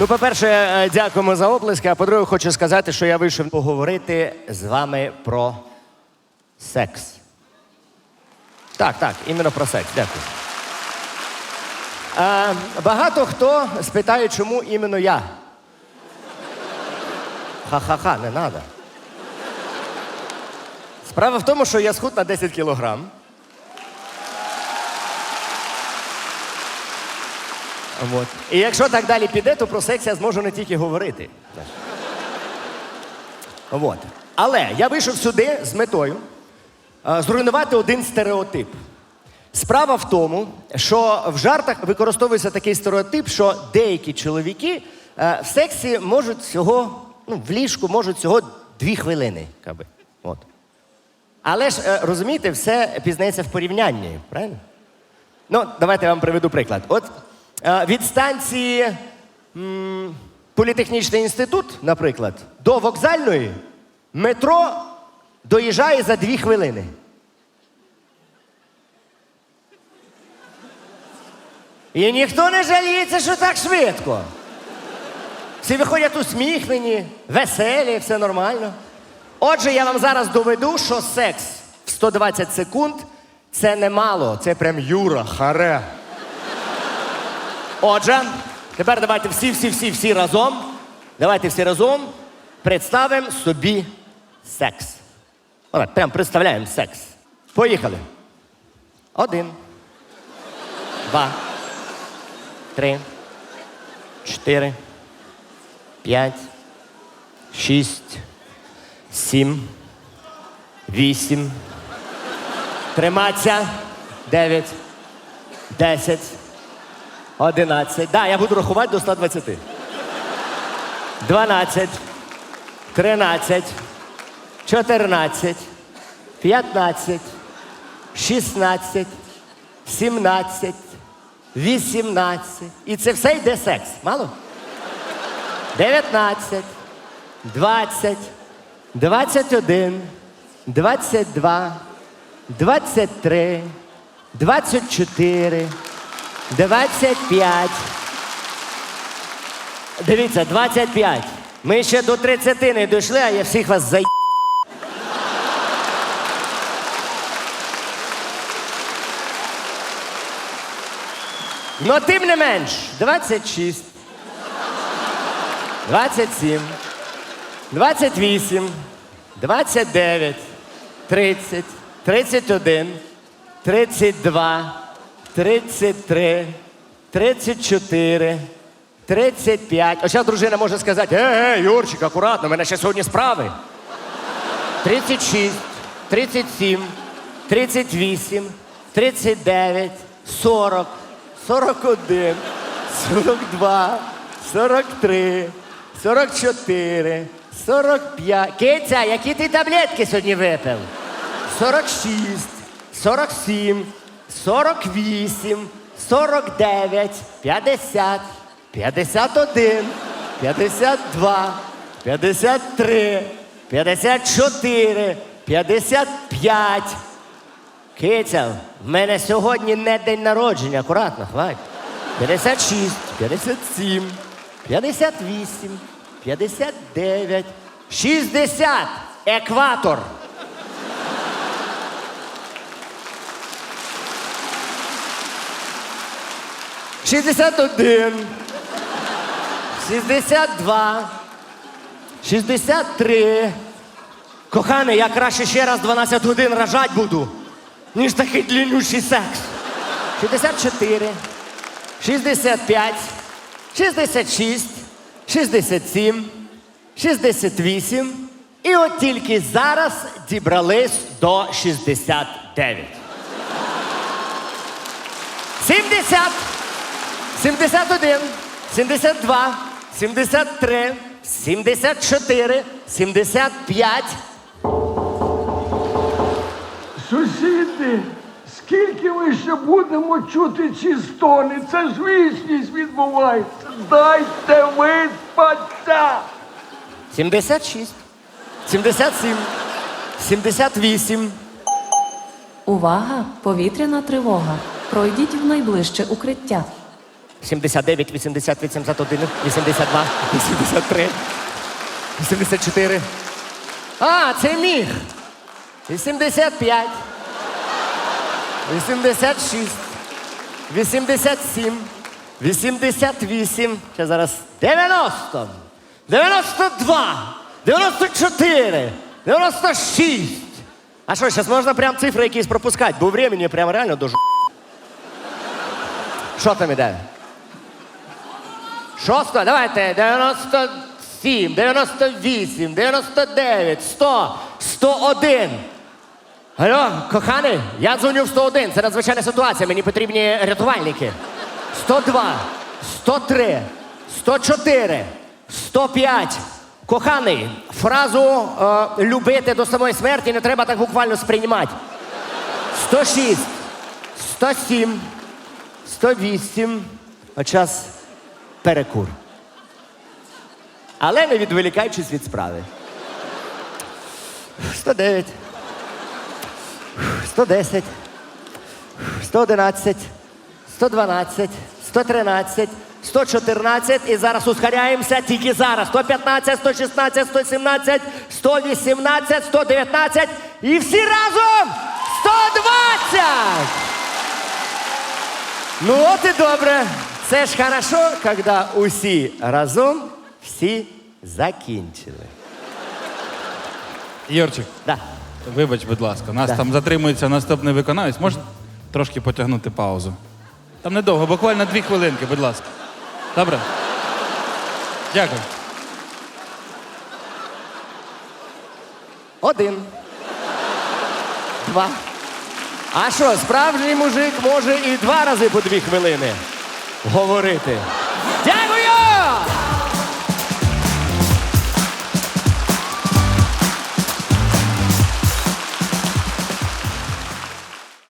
Ну, по-перше, е, дякуємо за оплески. А по-друге, хочу сказати, що я вийшов поговорити з вами про секс. Так, так, іменно про секс. Дякую. Е, багато хто спитає, чому іменно я. Ха-ха-ха, не треба. Справа в тому, що я схуд на 10 кілограм. От. І якщо так далі піде, то про секс я зможу не тільки говорити. От. Але я вийшов сюди з метою е, зруйнувати один стереотип. Справа в тому, що в жартах використовується такий стереотип, що деякі чоловіки е, в сексі можуть всього, ну, в ліжку можуть всього дві хвилини. Каби. От. Але ж е, розумієте, все пізнається в порівнянні, правильно? Ну, давайте я вам приведу приклад. От від станції Політехнічний інститут, наприклад, до вокзальної метро доїжджає за дві хвилини. І ніхто не жаліється, що так швидко. Всі виходять усміхнені, веселі, все нормально. Отже, я вам зараз доведу, що секс в 120 секунд це немало, це прям Юра, харе. Отже, тепер давайте всі, всі, всі, всі разом. Давайте всі разом представимо собі секс. Давай, прям представляємо секс. Поїхали. Один. Два. Три. Чотири. П'ять. Шість. Сім. Вісім. Триматься. Дев'ять. Десять. Одинадцять. Да, я буду рахувати до 120. Дванадцять. Тринадцять. Чотирнадцять. П'ятнадцять. Шістнадцять. Сімнадцять. Вісімнадцять. І це все йде секс. Мало? Дев'ятнадцять. Двадцять. Двадцять один. Двадцять два. Двадцять три. Двадцять. Двадцять п'ять. Дивіться, 25. Ми ще до 30 не дійшли, а я всіх вас за. Но тим не менш, 26, 27, 28, 29, 30, 31, 32, 33, 34, 35. А зараз дружина може сказати: Ей, ей, Юрчик, акуратно, у мене ще сьогодні справи. 36, 37, 38, 39, 40, 41, 42, 43, 44, 45. Киця, які ти таблетки сьогодні випив? 46, 47, 48, 49, 50, 51, 52, 53, 54, 55. Киця, в мене сьогодні не день народження, акуратно, хвать. 56, 57, 58, 59, 60. Екватор. Шістдесят один, шістдесят два, шістдесят три. Коханий, я краще ще раз 12 годин рожать буду, ніж такий длиннющий секс. 64, 65, 66, 67, 68. І от тільки зараз дібрались до 69. 70, 71, 72, 73, 74, 75. Сусіди, скільки ми ще будемо чути ці стони? Це ж вічність відбувається. Дайте виспатися. 76, 77, 78. Увага! Повітряна тривога. Пройдіть в найближче укриття. 79, 80, 81, 82, 83, 84. А, це міг. 85. 86. 87. 88. Ще зараз 90. 92. 94. 96. А що, зараз можна прям цифри якісь пропускати, бо времени прям реально дуже. Що там іде? Шосто, давайте, 97, 98, 99, 100, 101. Алло, коханий, я дзвоню в 101, це надзвичайна ситуація, мені потрібні рятувальники. 102, 103, 104, 105. Коханий, фразу е, любити до самої смерті не треба так буквально сприймати. 106, 107, 108. А час перекур. Але не відволікаючись від справи. 109. 110, 111, 112, 113, 114 і зараз ускоряємося тільки зараз. 115, 116, 117, 118, 119 і всі разом 120! Ну от і добре. Це ж хорошо, коли усі разом всі закінчили. Юрчик, Да. вибач, будь ласка, нас Да. там затримується наступний виконавець. Можна трошки потягнути паузу? Там недовго, буквально дві хвилинки, будь ласка. Добре? Дякую. Один. Два. А що, справжній мужик може і два рази по дві хвилини говорити.